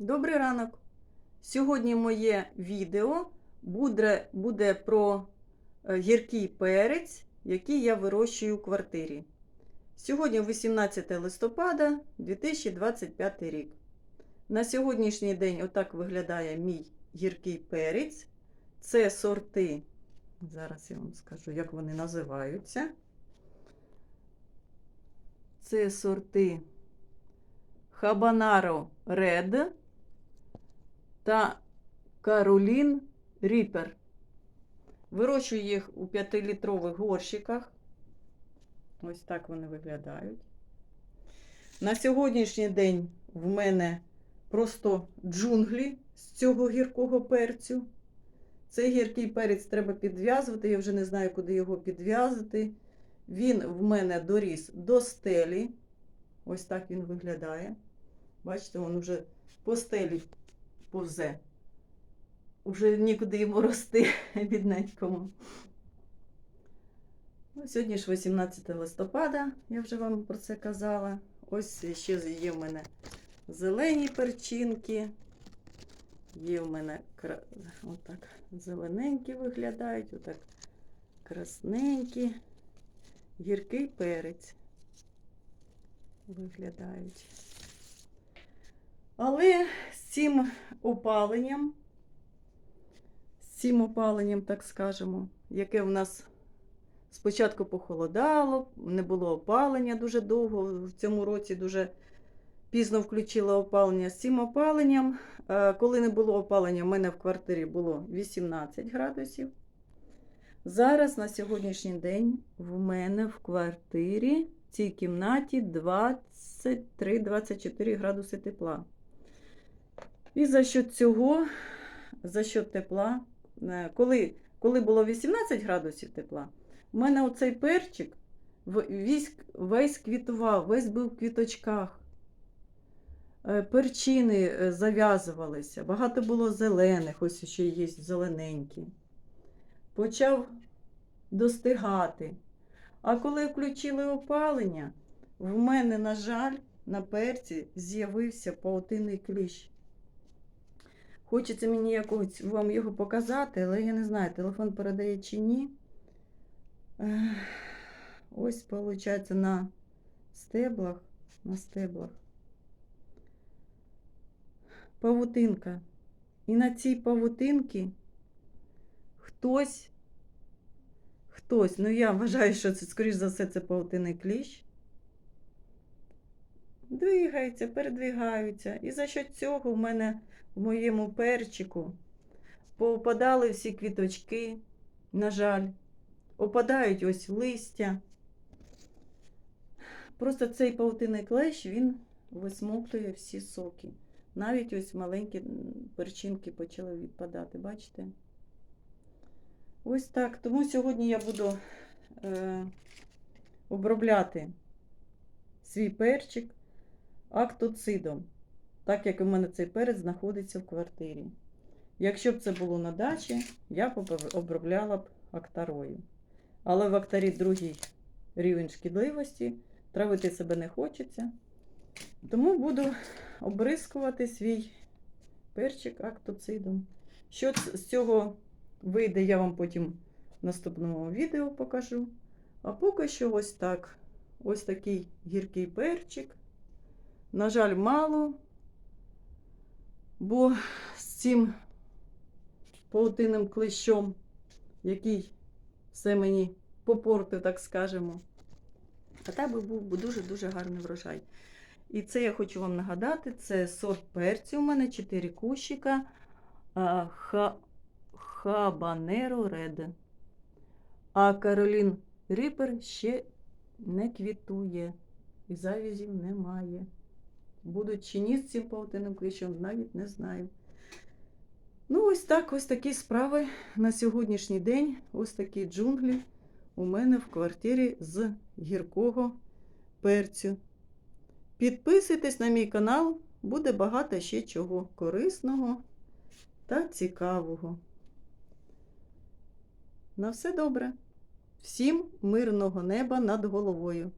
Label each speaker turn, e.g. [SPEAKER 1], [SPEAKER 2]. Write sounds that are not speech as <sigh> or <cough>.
[SPEAKER 1] Добрий ранок! Сьогодні моє відео буде, буде про е, гіркий перець, який я вирощую у квартирі. Сьогодні 18 листопада 2025 рік. На сьогоднішній день отак виглядає мій гіркий перець. Це сорти, зараз я вам скажу, як вони називаються. Це сорти Habanero Red та Каролін Ріпер. Вирощую їх у 5-літрових горщиках. Ось так вони виглядають. На сьогоднішній день в мене просто джунглі з цього гіркого перцю. Цей гіркий перець треба підв'язувати. Я вже не знаю, куди його підв'язати. Він в мене доріс до стелі. Ось так він виглядає. Бачите, він вже по стелі повзе. Уже нікуди йому рости <laughs> бідненькому. Ну, Сьогодні ж 18 листопада, я вже вам про це казала. Ось ще є в мене зелені перчинки. Є в мене отак зелененькі виглядають, отак красненькі, гіркий перець виглядають. Але цим опаленням, з цим опаленням, так скажемо, яке в нас спочатку похолодало, не було опалення дуже довго. В цьому році дуже пізно включила опалення. З цим опаленням, е, коли не було опалення, в мене в квартирі було 18 градусів. Зараз на сьогоднішній день в мене в квартирі в цій кімнаті 23-24 градуси тепла. І за счет цього, за счет тепла, е, коли, коли було 18 градусів тепла, у мене оцей перчик весь, весь квітував, весь був в квіточках. Е, Перчини е, зав'язувалися, багато було зелених, ось ще є зелененькі. Почав достигати. А коли включили опалення, в мене, на жаль, на перці з'явився паутинний кліщ. Хочеться мені якось вам його показати, але я не знаю, телефон передає чи ні. Ось, виходить, на стеблах, на стеблах. Павутинка. І на цій павутинці хтось, хтось, ну я вважаю, що це, скоріш за все, це павутинний кліщ. Двигається, передвигаються. І за що цього в мене в моєму перчику повпадали всі квіточки, на жаль, опадають ось листя. Просто цей паутинний клещ, він висмоктує всі соки. Навіть ось маленькі перчинки почали відпадати, бачите? Ось так. Тому сьогодні я буду е, обробляти свій перчик актоцидом, так як у мене цей перець знаходиться в квартирі. Якщо б це було на дачі, я б обробляла б актарою. Але в актарі другий рівень шкідливості, травити себе не хочеться. Тому буду обрискувати свій перчик актоцидом. Що з цього вийде, я вам потім в наступному відео покажу. А поки що ось так. Ось такий гіркий перчик. На жаль, мало, бо з цим паутинним клещом, який все мені попортив, так скажемо. А так би був дуже-дуже гарний врожай. І це я хочу вам нагадати: це сорт перцю у мене 4 кущика ха, Хабанеро Ред. А Каролін Ріпер ще не квітує. І завізів немає. Будуть чи ні з цим паутинним кліщом, навіть не знаю. Ну, ось так, ось такі справи на сьогоднішній день. Ось такі джунглі у мене в квартирі з гіркого перцю. Підписуйтесь на мій канал, буде багато ще чого корисного та цікавого. На все добре. Всім мирного неба над головою.